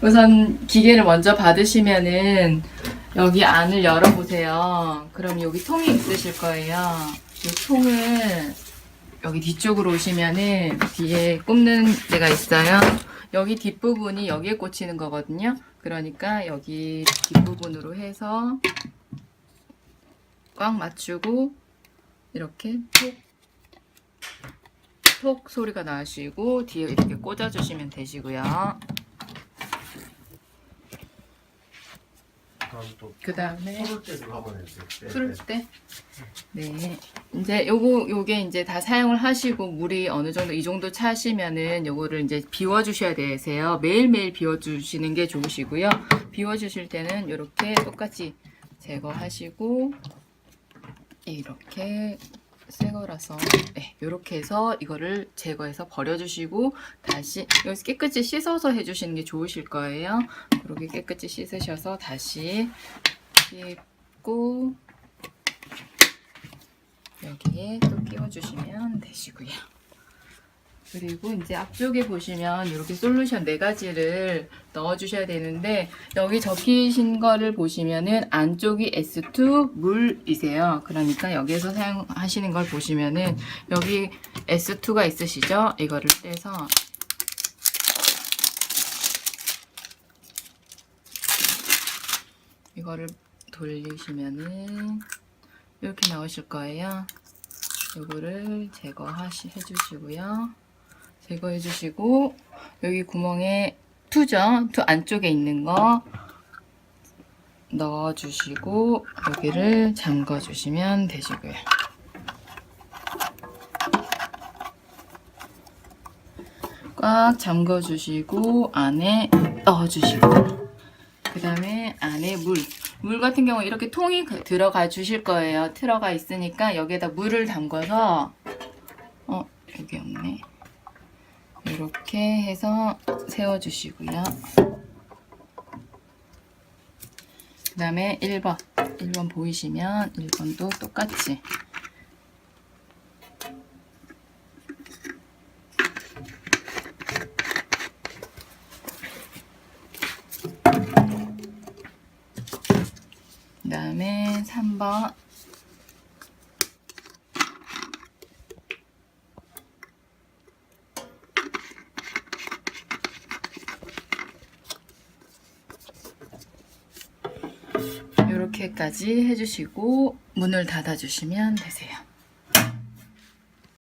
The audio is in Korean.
우선 기계를 먼저 받으시면은 여기 안을 열어보세요. 그럼 여기 통이 있으실 거예요. 이 통을 여기 뒤쪽으로 오시면은 뒤에 꼽는 데가 있어요. 여기 뒷부분이 여기에 꽂히는 거거든요. 그러니까 여기 뒷부분으로 해서 꽉 맞추고 이렇게 톡, 톡 소리가 나시고 뒤에 이렇게 꽂아주시면 되시고요. 다음 또 그 다음에 풀을 때도 한번 해주세요. 네, 풀을 네. 때. 네. 이제 요거, 요게 이제 다 사용을 하시고 물이 어느 정도 이 정도 차시면은 요거를 이제 비워 주셔야 되세요. 매일매일 비워 주시는 게 좋으시고요. 비워 주실 때는 이렇게 똑같이 제거하시고 이렇게 새 거라서 네, 이렇게 해서 이거를 제거해서 버려주시고 다시 여기서 깨끗이 씻어서 해주시는 게 좋으실 거예요. 그렇게 깨끗이 씻으셔서 다시 씻고 여기에 또 끼워주시면 되시고요. 그리고 이제 앞쪽에 보시면 이렇게 솔루션 네 가지를 넣어주셔야 되는데 여기 적히신 거를 보시면은 안쪽이 S2 물이세요. 그러니까 여기에서 사용하시는 걸 보시면은 여기 S2가 있으시죠? 이거를 떼서 이거를 돌리시면은 이렇게 나오실 거예요. 이거를 제거하시 해주시고요. 제거해 주시고 여기 구멍에 투죠. 투 안쪽에 있는 거 넣어 주시고 여기를 잠궈 주시면 되시고요. 꽉 잠궈 주시고 안에 넣어 주시고 그 다음에 안에 물. 물 같은 경우 이렇게 통이 그- 들어가 주실 거예요. 들어가 있으니까 여기에다 물을 담궈서 어 여기 없네. 이렇게 해서 세워 주시고요. 그 다음에 1번. 1번 보이시면 1번도 똑같이 그 다음에 3번 이렇게까지 해주시고 문을 닫아주시면 되세요.